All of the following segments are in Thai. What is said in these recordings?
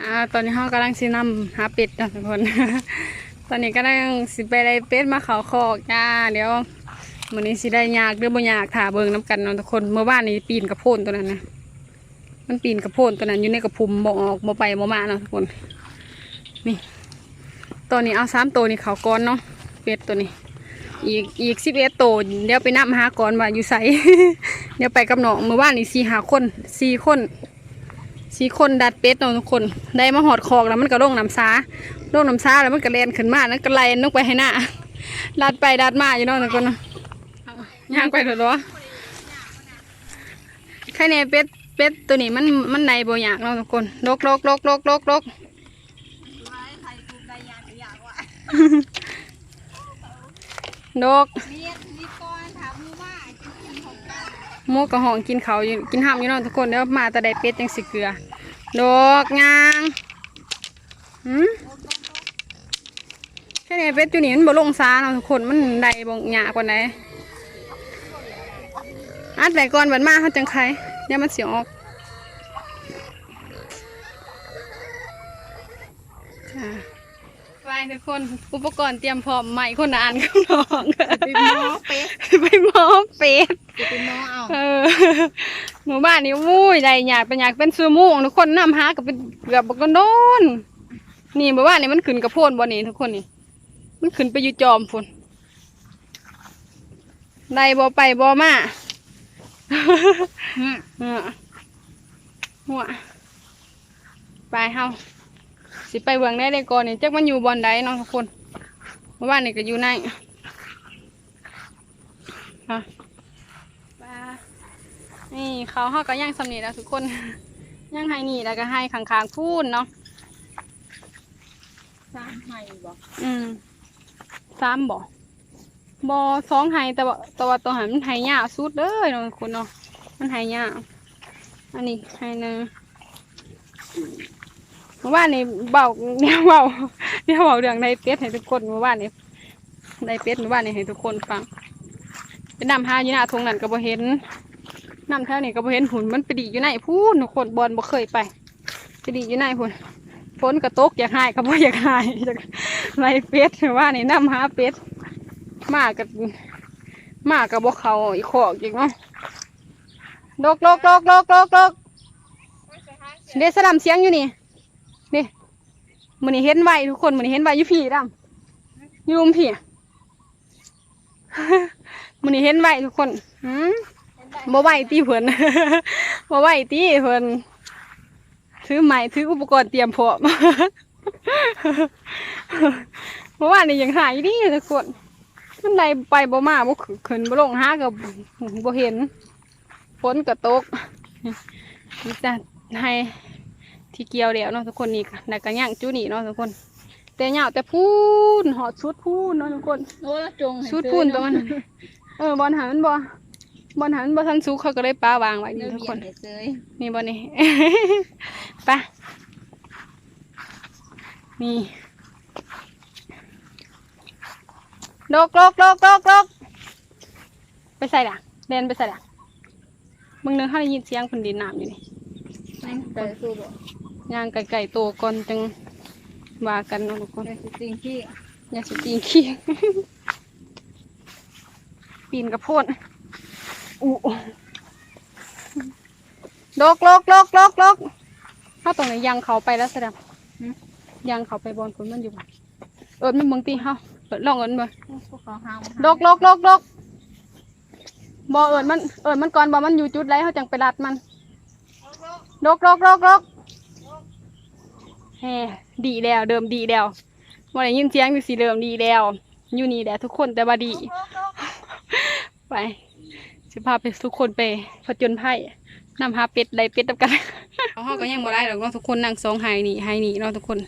อ่าตอนนี้เรากำลังสินำหาเป็ดนะทุกคน ตอนนี้ก็ได้สิไปได้เป็ดมาเขาคอกจ้าเดี๋ยวมื้อนี้สิได้ยากหรือบ่ยากถ่าเบิ่งน้ำกันเนาะทุกคนเมื่อวานนี้ปีนกระโพนตัวนั้นนะมันปีนกระโพนตัวนั้นอยู่ในกระพุมบ่ออกบ่ไปบ่มาเนาะทุกคน นี่ตอนนี้เอาสามตัวนี่เขาก้อนเนาะเป็ดตัวนี้ อีกอีกสิบเอ็ดตัวเดี๋ยวไปนับหาก่อนว่าอยู่ไสเดี๋ยวไปกับน้องเมื่อวานนี้สี่หาคนสี่คน สี่คนดัดเป็ดเนาะทุกคน ได้มาหอดคอกแล้วมันก็ลงน้ำซาลงน้ำซาแล้วมันก็แลนขึ้นมาแล้วก็ไล่นกไปให้หน้าดัดไปดัดมาอยู่เนาะทุกคนเนาะย่างไปเถอะเนาะแค่นี้เป็ดเป็ดตัวนี้มันมันในบ่อยากเนาะทุกคนลกลกลกลกลกลกนก หมูกระหองกินเขาวอยู่กินห้ามอยู่เนอนทุกคนเดี๋ยวมาแต่ได้เป็ดยังสิเกลือดอกงางหืมแค่นี้เป็ดอยู่นี่มันบ่ลงซาเนาะทุกคนมันได้บ่หยากกว่าไหนอัดไว้ก่อนบัดมาเขาจังไคเดี๋ยวมันเสียออกจ้าไปทุกคนอุปกรณ์เตรียมพร้อมใหม่คนละอันข้างนอกไปหมอเป็ดไปหมอ เป็ดไปหมอเอาเออหมู่บ้านนี้วุ้ยใดอยากเป็นอยากเป็นซูมูงทุกคนน้ำหากับเป็นเกือบบอกกันโดนนี่หมู่บ้านนี้มันขึ้นกระโพนบ่นี่ทุกคนนี่ มันขึ้นไปอยู่จอมพุ่นได้บ่ไปบ่มาอืมเออหัวไปเฮาสิไปเบืองได้เลยก่อนนี่จักมันอยู่บอนใดเนาะทุกคนเมื่อวานนี่ก็อยู่ในฮะไป นี่เขาเฮาก็ย่างสำนีแล้วทุกคนย่างให้นี่แล้วก็ให้ข้างๆพูนเนาะสามไห้บ่อืมสามบ่บ่สองไห้แต่ว่าแต่ว่าตัวหันมันไห้ยาวสุดเด้อเนาะทุกคนเนาะมันไห้ยาวอันนี้ไห้หนึงเมื่อวานนี้เบาเนี่ยเบาเนี่ยเบาเรื่องในเป็ดให้ทุกคนเมื่อวานนี้ในเป็ดเมื่อวานนี้ให้ทุกคนฟังเป็นนำหาอยู่หน้าทงนั่นก็บ่เห็น นำแถวนี้ก็บ่เห็นหุ่นมันไปดีอยู่ไหนพูนทุกคนบอลบ่เคยไปไปดีอยู่ไหนพุ่นฝนก็ตกอยากหายก็บ่อยากหายจากในเป็ดเมื่อวานนี้นำหาเป็ดมากับมากับบ่เขาอีกขอกอีกเนาะลกลกลกลกลกลกเดสลัมเสียงอยู่นี่นี่มันนี่เห็นไวทุกคนมันนี่เห็นไวอยู่พี่ดำอยู่มพี่มันนี่เห็นไวทุกคนหืม บ่ไหวตีเพิ่นบ่ไหวตีเพิ่นถือไม้ถืออุปกรณ์เตรียมพร้อมเมื่อวานนี่ยังหายดีทุกคนมันไดไปบ่มาบ่ขึ้นบ่ลงหากับบ่เห็นฝนก็ตกนี่จะให้ที่เกี่ยวแล้วเนาะทุกคนนี่ค่ะแล้วก็ย่างจูนี่เนาะทุกคน แต่เหยาวแต่พูนหอดชุดพูนเนาะทุกคนโอ้ยจงให้ชุดพูนตัวมันเออบอลหันบอ บอลหันบอทันซุกเขาก็เลยป้าวางไว้เนื้นี่อทุกเบีคยนดให้เซยนี่บอลนี่ไปนี่ลกลกลกลกลกไปใส่ละเดินไปใส่ละมึงนึงเขาได้ยินเสียงคนดินน้ำอยู่นี่นั่นแต่สู้บ่ย่างไก่ๆตัวก่อนจังว่ากันเนาะทุกคนแต่สิจริงที่อย่าสตีนขี้ปีนกระโพด อู้ลกลกลกลกลกถ้าตรงไหนยังเขาไปแล้วแสดงยังเขาไปบอลคนมันอยู่บ่เอิญมันเมึงตีเฮาเอิญลองเอิญบ่พวกเขาห้ามลกลกลกลกบอเอิญมันเอิญมันก่อนบอมันอยู่จุดไรเขาจังไปรัดมันลกลกลกลกแฮดีแล้ว เดิมดีแล้วว่าได้ยินเสียงอยู่สีเดิมดีแล้วอยู่นี่แหละทุกคนแต่ว่าดี ไป สิพาไปทุกคนไปผจญภัยนำหาเป็ดไล่เป็ดตับกันเอาห้องก็ยังบ่ได้หรอกเนาะทุกคนนั่งสองไฮนี่ไฮนี่เนาะทุกคน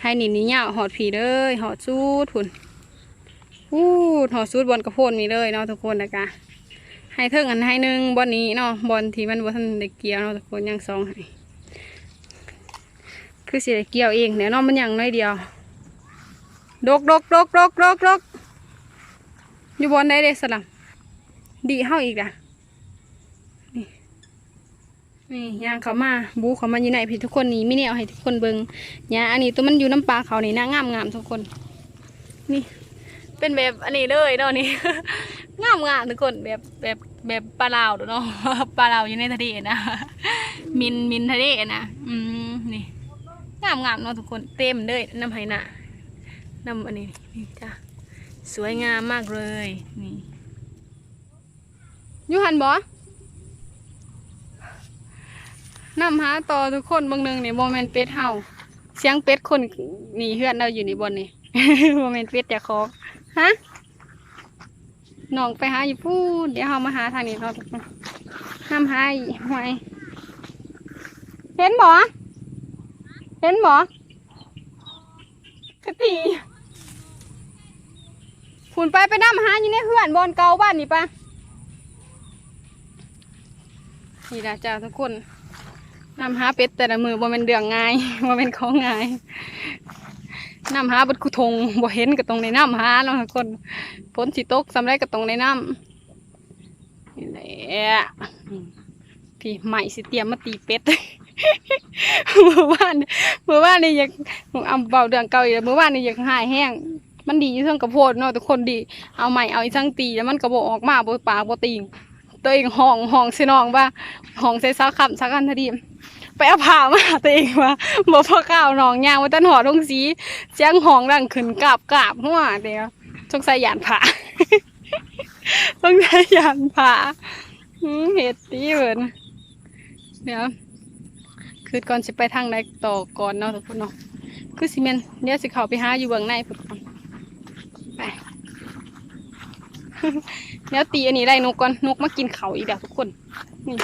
ไฮนี่นี่ยาหอดผีเลยหอดสูดพุ่นอู้หอดสูดบอลกระโพนนี่เลยเนาะทุกคนนะกะไฮเทิงอันไฮหนึ่งบอลนี้เนาะบอลที่มันบ่ทันได้เกี่ยวเนาะทุกคนยังสองไฮคือสิได้เกี่ยวเองเดี๋ยเนาะมันยังน้อยเดียวดกดกดกดกดกดกอยู่บอลได้เด้สลัม ดีเข้าอีกอะนี่นี่ยางเขามาบูเขามาอยู่ไหนพี่ทุกคนนี่มิเนี่เอาให้ทุกคนเบิงย่าอันนี้ตัวมันอยู่น้ำปลาเขานี่น่างามงามทุกคน นี่ เป็นแบบอันนี้เลยเนาะนี่งามงามทุกคนแบบแบบแบบปลาลาวเนาะปลาลาวอยู่ในทะเลนะมินมินทะเลนะอืมนี่งามงามเนาะทุกคนเต็มเลยน้ำไหหนาน้ำอันนี้นี่จ้ะสวยงามมากเลยนี่ ยูหันบอน้ำหาต่อทุกคนเบางหนึงนี่โมเมนเป็ดเห่าเสียงเป็ดคนนี่เฮือนเราอยู่นี่บนนี่โมเมนเป็ดจะคอกฮะน้องไปหาอยู่พูดเดี๋ยวเรามาหาทางนี้เราะทุกคนห้ามหาอีหวยเห็นบ่เห็นบ่กะตีคุณไปไปน้ำหาอยู่ในเฮือนบอนเก่าบ้านนี่ปะ นี่ละจ้าทุกคนนำหาเป็ดแต่ละมือบ่เป็นเดืองง่ายบ่เป็นของง่ายนำหาบดคุทงบ่เห็นก็ตรงในน้ำหาเนาะทุกคนฝนสิตกสำไรก็ตรงในน้ำนี่แหละพี่ใหม่สิเตรียมมาตีเป็ดเมื่อวานเมื่อวานนี่อยากเอาเบาเดืองเก่าอีกเมื่อวานนี่อยากหายแห้งมันดีอยู่เทั้งกระโพดเนาะทุกคนดีเอาใหม่เอาอีช่างตีแล้วมันกระโบออกมาบ่ปากบ่ติง ตัวเองห้องห้องสิน้องว่าห้องใส่ซักคำซักอันทดีไปเอาผ้ามาตัวเองว่าบ่พอข้าวน้องยางว่าตันหอดงสีเสียงห้องดังขึ้นกราบกราบหัวเดียวสงสัยหยานผ้าสงสัยหยานผ้าเฮ็ดตีเบิ่นเดี๋ยวคือก่อนสิไปทางใดต่อก่อนเนาะทุกคนเนาะคือสิแม่นเดี๋ยสิเขาไปหาอยู่เบื้องในพุ่นก่อนไป เดี๋ยวตีอันนี้ได้นกก่อนนกมากินเขาอีกแล้วทุกคนนี่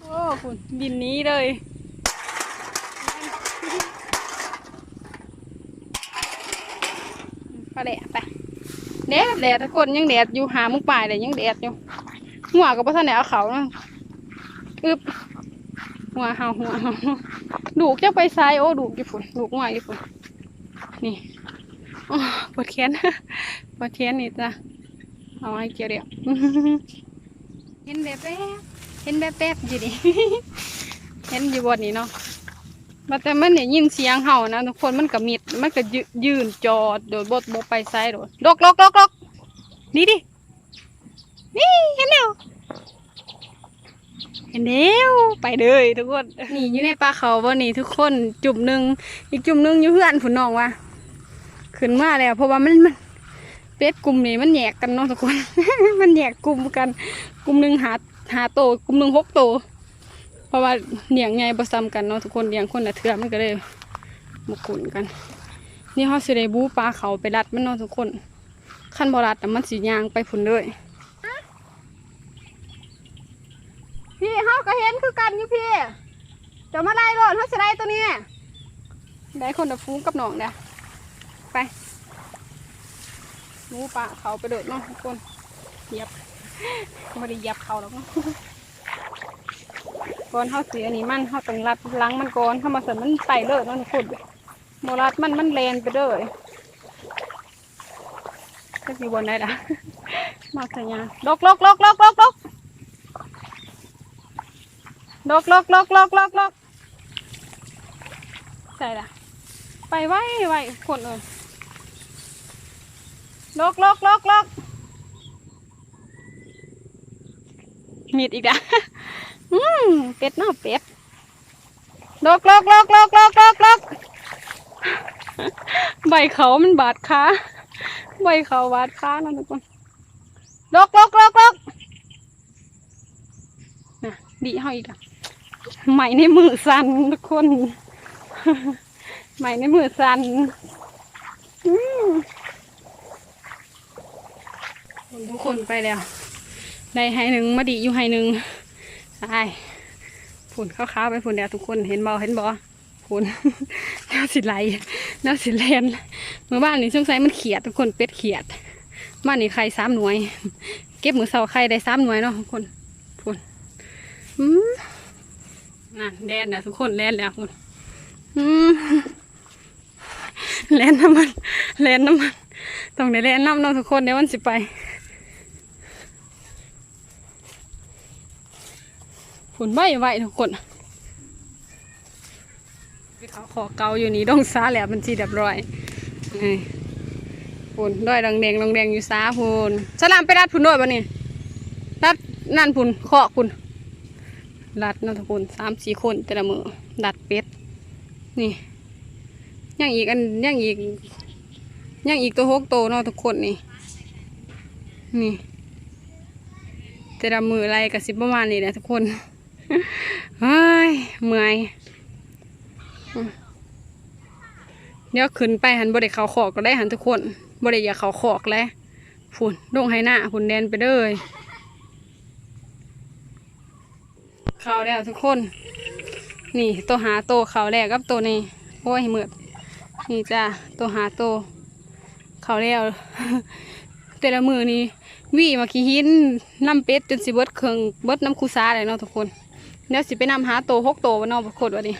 โอ้คุณบินนี้เลยไปแดดไปแดดแดดทุกคนยังแดดอยู่หามุกป่ายเลยยังแดดอยู่หัวกับพ่อท่านไหนเอาเขานะอึบหัวเห่าหัวเห่า ดูกจะไปซ้ายโอ้ดูกญี่ปุ่นดูกหัวญี่ปุ่นนี่ปวดแขนปวดแขนนี่จ้ะเอาไว้เกี่ยวเดียวเห็นแบบแบบเห็นแบบแบบอยู่ดิเห็นอยู่บนนี้เนาะมาแต่มันเนี่ยยินเสียงเห่านะทุกคนมันก็มิดมันก็ยืยืนจอดโดดบดบไปซ้ายโดดลกลกลกลกนี่ดินี่เห็นแล้ว เห็นเดียวไปเลยทุกคนนี่อยู่ในปลาเขาบ่นี่ทุกคนจุ่มหนึ่งอีกจุ่มหนึ่งอยู่เพื่อนผุนน้องว่าขึ้นมาแล้วเพราะว่ามันมันเป็ดกลุ่มนี้มันแยกกันเนาะทุกคน มันแยกกลุ่มกัน กลุ่มหนึ่งหาหาโตกลุ่มหนึ่งหกโต เพราะว่าเลี้ยงไงผสมกันเนาะทุกคนเลี้ยงคนละเทือมันก็เลยมาขุนกัน นี่เขาสิได้บูปลาเขาไปรัดมันเนาะทุกคนขั้นบรัดแต่มันสียางไปผุนเลย พี่เฮาก็เห็นคือกันอยู่พี่จะมาไล่รถเฮาสิไล่ตัวนี้ได้คนละฟูงกับหนองเด้อไปหมูปลาเขาไปเดิดเนาะทุกคนเหยียบไม่ได้เหยียบเขาหรอกเนาะก่อนเฮาเสียนี่มันเฮาต้องรัดหลังมันก่อนเฮามาเสริมมันไปเด้อเนาะทุกคนโมรัดมันมันแลนไปเด้อจะมีบนได้ละมาสัญญาลกลกลกลกลกลก ลกลกลกลกลกลกใส่ละไปไว้ไว้คนเอ้ยลกลกลกลกมีดอีกอะอืมเป็ดเนาะเป็ดลกลกลกลกลกลกลกใบเขามันบาดขาใบเขาบาดขาเนาะทุกคนลกลกลกลกน่ะดีเฮาอีกอะ ไหมในมือสั่นทุกคนไหมในมือสั่นอืมทุกคนไปแล้ว ได้ให้หนึ่งมาดีอยู่ให้หนึ่งใช่ผุนขาวๆไปผุนเดียวทุกคนเห็นบอเห็นบอผุนแนวสิไหลแนวสิแลนเมื่อบ้านนี้ช่วงไซมันเขียดทุกคนเป็ดเขียดบ้านนี้ไข่สามหน่วย เก็บมือเสาไข่ได้สามหน่วยเนาะทุกคนอืม น่ะแลนนะทุกคนแลนแล้วคุณแลนน้ำมันแลนน้ำมันต้องได้แนะนำน้องทุกคนเดี๋ยววันสิไปผุนใบไว้ทุกคนเขาขอเกาอยู่นี่ดงซาแหละมันสีเรียบร้อยนี่ผุนด้วยดังแดงดังแดงอยู่ซาผุนสลามไปรัดผุนด้วยปะนี่รัดนั่นผุนเคาะผุน รัดน้องทุกคนสามสี่คนแต่ละมือดัดเป็ด นี่ยังอีกอันยังอีกยังอีกตัวหกตัวเนาะทุกคนนี่ นี่ แต่ละมืออะไรกับสิบประมาณนี้แหละทุกคนเฮ้ยเมื่อยเดี๋ยวขึ้นไปหันบริเขาขอกก็ได้หันทุกคนบริอย่าเขาขอกแล้วฝุ่นลงให้หน้าฝุ่นแดนไปเลย เขาแล้วทุกคน นี่ตัวหาโตวเขาแล้วกับตัวนี้โอ้ยเหมือดนี่จ้าตัวหาโตวเขาแล้วแต่ละมือนี่วี่มาขี้หินน้ำเป็ดจนสิเบิดเครื่องเบิดน้ำคูซาเลยเนาะทุกคนเดี๋ยวสิไปนำหาโตหกโตวันนอกโคตรวันนี้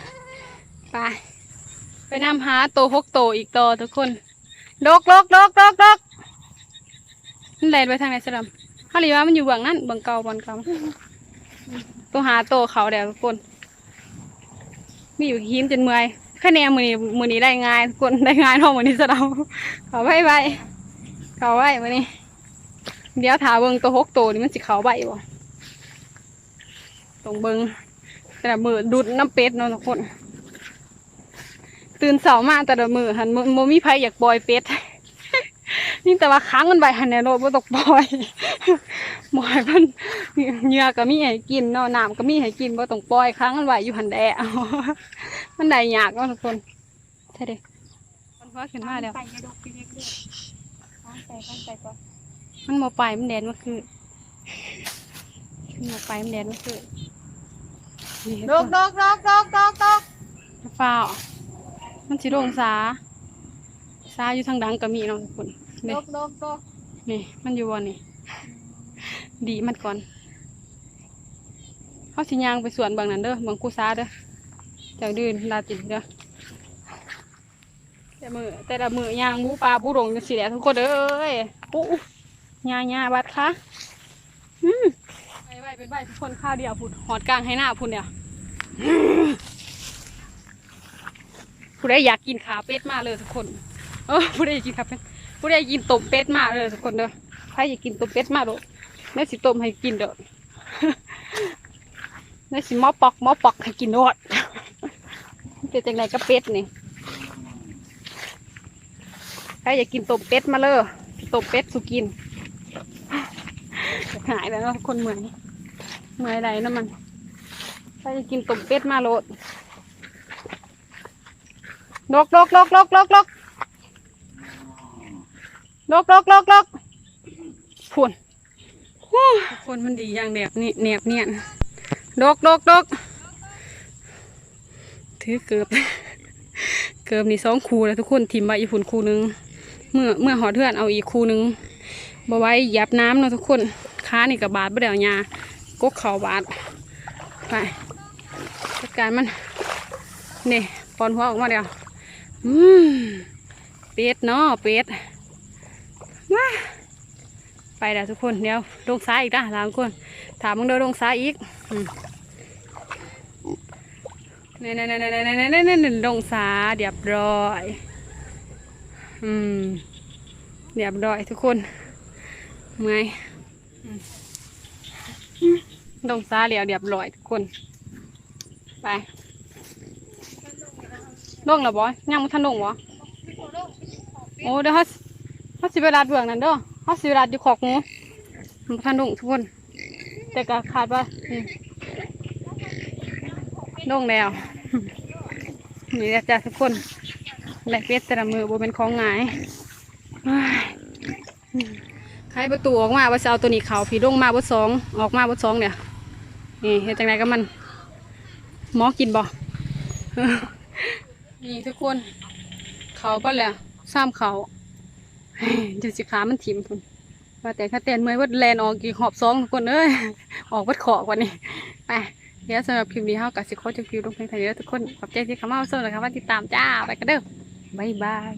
ไปไปนำหาโตหกโตอีกโตทุกคนดกดกดกดกดกมันแลนไปทางไหนสลัมฮารีว่ามันอยู่เบื้องนั้นเบื้องเก่าบอนเก่า ตัวหาโตเขาแล้วทุกคน มีอยู่หินจนเมื่อยคะแนนมือนี้มือนี้ได้ง่ายทุกคนได้ง่ายเท่ามือนี้สะเดาเขาไว้ไว้เขาไว้มือนี้ เดี๋ยวถาเบิงตัวหกตัวนี่มันสิเขาใบบ่ตรงเบิงแต่ละมือดูดน้ำเป็ดเนาะทุกคน ตื่นเสาร์มาแต่ละมือหันโมมีไผอยากปล่อยเป็ด นี่แต่ว่าค้างมันใบหันในโลดบ่ตกปล่อยหมอยมันเหงื่อก็มีให้กินเนาะน้ำก็มีให้กินบ่ต้องปล่อยค้างมันไว้อยู่หันแดะมันได้ยากเนาะทุกคนใช่เด้มันว่าขึ้นมาแล้วไปกระดกพี่เล็กด้วยข้างไปข้างไปก่อนมันโมไปมันแดนเมื่อคืนมันโมไปมันแดนเมื่อคืนนี่ดกดกดกดกดกดกฟ้าวมันสิลงสาสาอยู่ทางดังก็มีเนาะทุกคน ดนี่กดกดกนี่มันอยู่วันนี้ดีมันก่อนเขาสิยางไปสวนบางนั้นเด้อบางกูซาเด้อเจ้าดืนลาจิเด้อแต่มือแต่ละมือยางหมูปลาผู้ดงจังสิแหละทุกคนเอ้ยปุ๊ยาญาบัดคะอืมไปไปเป็นใบทุกคนข้าวเดียวพุ่นหอดกลางให้หน้าพุ่นเดียวผู้ใดอยากกินขาเป็ดมากเลยทุกคน เออผู้ใดอยากกินขาเป็ด ผู้ใดกินต้มเป็ดมากเลยทุกคนเด้อใครอยากกินต้มเป็ดมากเลยแม่สิต้มให้กินเด้อแม่สิหม้อปอกหม้อปอกให้กินโดดเป็นจังไงกับเป็ดนี่ใครอยากกินต้มเป็ดมาเลยต้มเป็ดสุกินหายแล้วคนเหมือยเมื่อยใดนะมันใครอยากกินต้มเป็ดมาโลดลกลกลกลกลกลก ลกลกลกลกพุ่นคนมันดีอย่างแนบนี่แนบเนียนดกดกดกถือเกือบ เกือบนี่สองคูแล้วทุกคนทิมไว้อีกฝุ่นคูนึง เมื่อเมื่อหอเทือนเอาอีกคูนึงบาไว้หยับน้ำเนาะทุกคนค้านี่กับบาดบ่เดี๋ยวยากกเข่าบาดไปจัดการมันนี่ปอนหัวออกมาเดี๋ยวอืมเป็ดเนาะเป็ด ว้าไปแล้วทุกคนเดี๋ยวลงซ้ายอีกนะหลังคน ถามมึงเดินลงซ้ายอีกอืมนี่นี่นี่นี่นี่นี่นี่ลงซ้ายเรียบร้อยอืมเรียบร้อยทุกคนเมื่อยลงซ้ายเรียบเรียบร้อยทุกคน ไปลงแล้วบ่ยังไม่ทันลงบ่โอ้เดี๋ยวเขา เขาสิเวลาเบื้องนั้นเด้อเขาสิเวลาอยู่ขอกหมูมันบ่ทันลงทุกคนแต่ก็คาดว่าอืมลงแล้วนี่แหละจ้ะทุกคนแหลกเป็ดแต่ละมือโบเป็นของง่ายใครประตูออกมาว่าจะเอาตัวนี้เขาผีลงมาบดสองออกมาบดสองเนี่ยนี่เห็นจังไรก็มันหมอกินบ่นี่ทุกคนเขาก็แหละซ้ำเขา ดูสิขามันถิ่มพุ่นว่าแต่ข้าเต้นเมื่อยวัดแลนออกกี่หอบซองทุกคนเอ้ยออกวัดขอกว่านี้ไปเดี๋ยวสำหรับคลิปนี้เฮากับสิโคจะคิวลงเพลงไทยเด้อทุกคนขอบใจที่เข้ามาเอาส้มนะครับว่าติดตามจ้าไปกันเด้อบ๊ายบาย